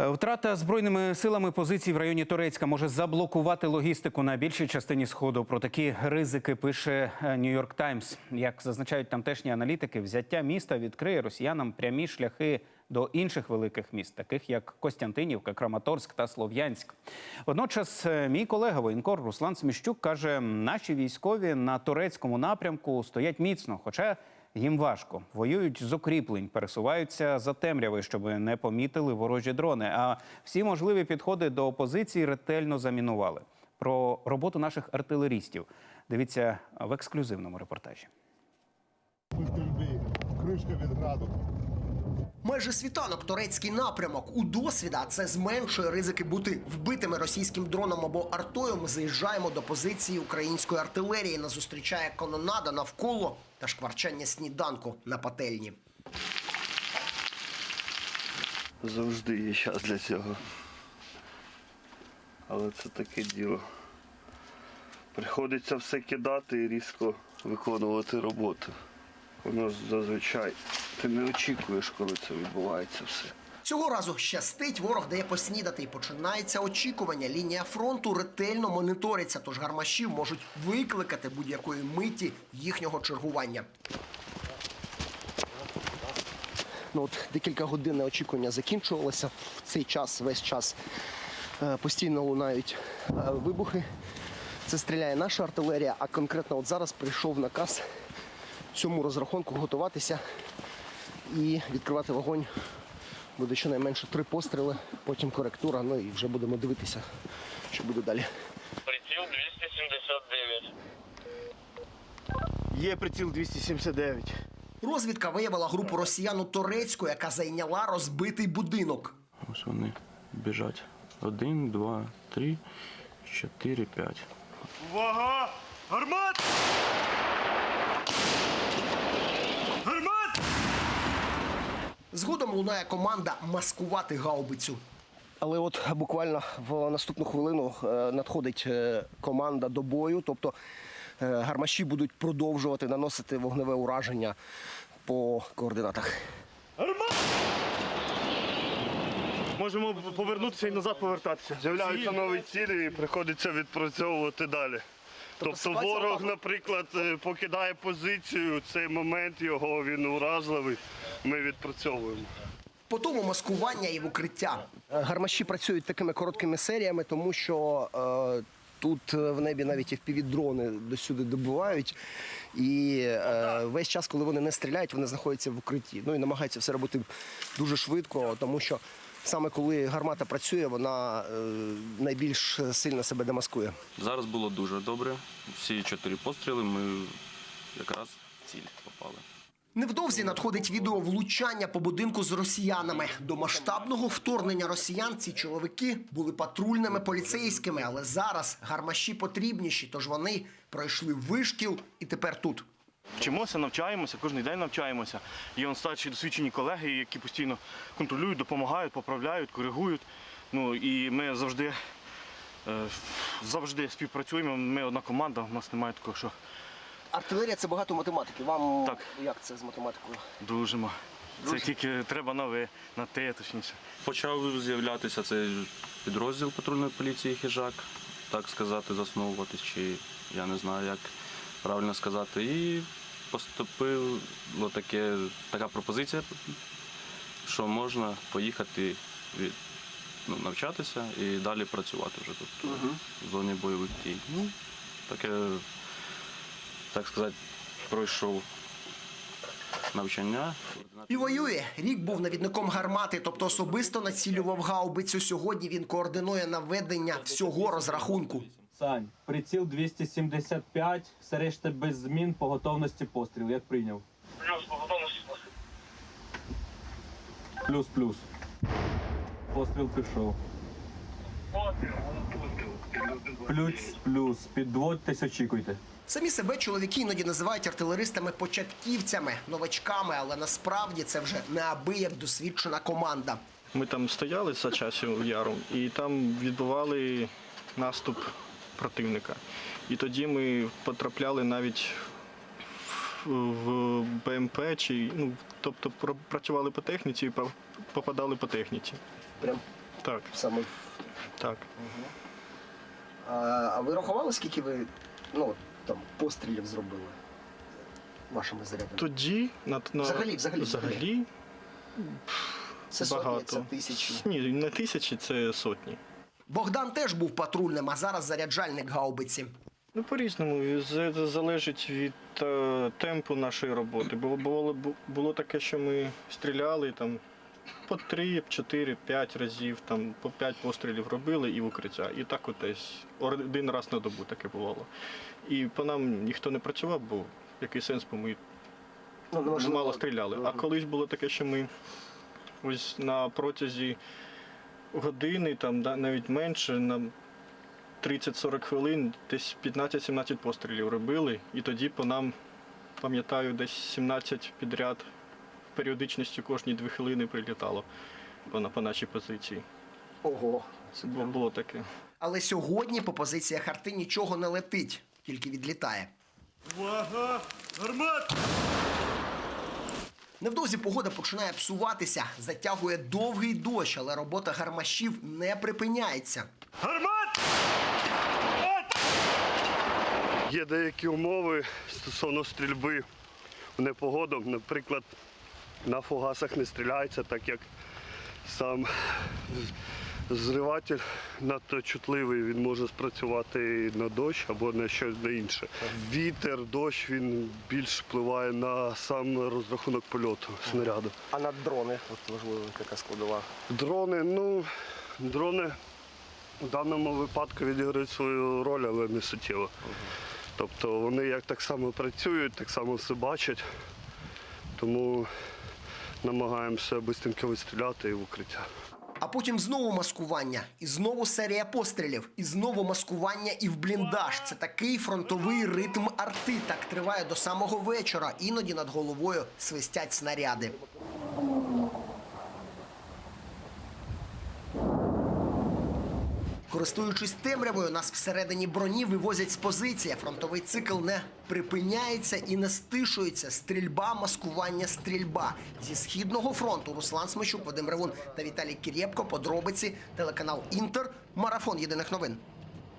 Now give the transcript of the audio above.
Е, Втрата збройними силами позицій в районі Торецька може заблокувати логістику на більшій частині сходу. Про такі ризики пише Нью-Йорк Таймс. Як зазначають тамтешні аналітики, взяття міста відкриє росіянам прямі шляхи до інших великих міст, таких як Костянтинівка, Краматорськ та Слов'янськ. Водночас, е, мій колега воєнкор Руслан Сміщук каже, наші військові на турецькому напрямку стоять міцно, хоча їм важко. Воюють з укріплень, пересуваються за темряви, щоб не помітили ворожі дрони. А всі можливі підходи до опозиції ретельно замінували. Про роботу наших артилерістів дивіться в ексклюзивному репортажі. кришка від граду. Майже світанок турецький напрямок. У досвіда це зменшує ризики бути вбитими російським дроном або артою. Ми заїжджаємо до позиції української артилерії. Нас зустрічає канонада навколо та шкварчання сніданку на пательні. Завжди є час для цього. Але це таке діло. Приходиться все кидати і різко виконувати роботу. Воно зазвичай ти не очікуєш, коли це відбувається все. Цього разу щастить, ворог дає поснідати і починається очікування. Лінія фронту ретельно моніториться, тож гармашів можуть викликати будь-якої миті їхнього чергування. Ну от декілька годин очікування закінчувалося. В цей час, весь час е, постійно лунають е, вибухи. Це стріляє наша артилерія, а конкретно от зараз прийшов наказ цьому розрахунку готуватися і відкривати вогонь. Буде щонайменше три постріли, потім коректура, ну і вже будемо дивитися, що буде далі. Приціл 279. Є приціл 279. Розвідка виявила групу росіян у Торецьку, яка зайняла розбитий будинок. Ось вони біжать. Один, два, три, чотири, п'ять. Увага! Гармат! Гармат! Згодом лунає команда маскувати гаубицю. Але от буквально в наступну хвилину е, надходить е, команда до бою, тобто е, гармаші будуть продовжувати наносити вогневе ураження по координатах. Можемо повернутися і назад повертатися. З'являються нові цілі і приходиться відпрацьовувати далі. Тобто ситуація ворог, отак от? наприклад, е, покидає позицію, цей момент його він уразливий. Ми відпрацьовуємо. По тому маскування і в укриття. Гармаші працюють такими короткими серіями, тому що е, тут е, в небі навіть і дрони досюди добувають. І е, весь час, коли вони не стріляють, вони знаходяться в укритті. Ну і намагаються все робити дуже швидко, тому що саме коли гармата працює, вона е, найбільш сильно себе демаскує. Зараз було дуже добре. Всі чотири постріли ми якраз в ціль попали. Невдовзі надходить відео влучання по будинку з росіянами. До масштабного вторгнення росіян ці чоловіки були патрульними поліцейськими, але зараз гармаші потрібніші, тож вони пройшли вишкіл і тепер тут. Вчимося, навчаємося, кожен день навчаємося. Є он старші досвідчені колеги, які постійно контролюють, допомагають, поправляють, коригують. Ну і ми завжди, е, завжди співпрацюємо. Ми одна команда, у нас немає такого, що Артилерія це багато математики. Вам Так. як це з математикою? дружимо. Це тільки треба на ви, на те, точніше. Почав з'являтися цей підрозділ патрульної поліції хижак, так сказати, засновуватись, чи я не знаю, як правильно сказати. І поступило таке, така пропозиція, що можна поїхати від, ну, навчатися і далі працювати вже тут в зоні бойових дій. Ну, таке, так сказати, пройшов навчання. І воює. Рік був навідником гармати, тобто особисто націлював гаубицю. Сьогодні він координує наведення всього розрахунку. Сань, приціл 275, все решта без змін по готовності постріл. Як прийняв? Плюс по готовності. Плюс-плюс. Постріл пішов. Постріл. Плюс-плюс. Підводьтесь, очікуйте. Самі себе чоловіки іноді називають артилеристами-початківцями, новачками, але насправді це вже неабияк досвідчена команда. Ми там стояли за часів яру і там відбували наступ противника. І тоді ми потрапляли навіть в БМП, чи, ну, тобто працювали по техніці і попадали по техніці. Прям Так, Саме так. а, а ви рахували, скільки ви ну, там, пострілів зробили вашими зарядами? Тоді на, на Взагалі, взагалі, взагалі це сотні, це тисячі. Ні, не тисячі, це сотні. Богдан теж був патрульним, а зараз заряджальник гаубиці. Ну, по-різному. Це залежить від е, темпу нашої роботи. Було, було, було таке, що ми стріляли там по 3, 4, 5 разів, там по 5 пострілів робили і в укриття. І так от десь один раз на добу таке бувало. І по нам ніхто не працював, бо який сенс, бо ми Ну, мало стріляли. А колись було таке, що ми ось на протязі години, там да, навіть менше, на 30-40 хвилин, десь 15-17 пострілів робили. І тоді по нам, пам'ятаю, десь 17 підряд періодичністю кожні 2 хвилини прилітало по, по нашій позиції. Ого. Це було, було таке. Але сьогодні по позиціях арти нічого не летить, тільки відлітає. Увага! Гармат! Невдовзі погода починає псуватися, затягує довгий дощ, але робота гармашів не припиняється. Гармат! Є деякі умови стосовно стрільби в непогоду. Наприклад, на фугасах не стріляється, так як сам зриватель надто чутливий, він може спрацювати на дощ або на щось на інше. Вітер, дощ він більш впливає на сам розрахунок польоту снаряду. А на дрони, от важливо, така складова. Дрони, ну, дрони в даному випадку відіграють свою роль, але не суттєво. Тобто вони як так само працюють, так само все бачать, тому намагаємося швидко вистріляти і в укриття. А потім знову маскування, і знову серія пострілів, і знову маскування і в бліндаж. Це такий фронтовий ритм арти. Так триває до самого вечора. Іноді над головою свистять снаряди. Користуючись темрявою, нас всередині броні вивозять з позиції. Фронтовий цикл не припиняється і не стишується. Стрільба, маскування, стрільба. Зі східного фронту Руслан Смачук, Вадим Ревун та Віталій Кірєпко. Подробиці телеканал Інтер. Марафон єдиних новин.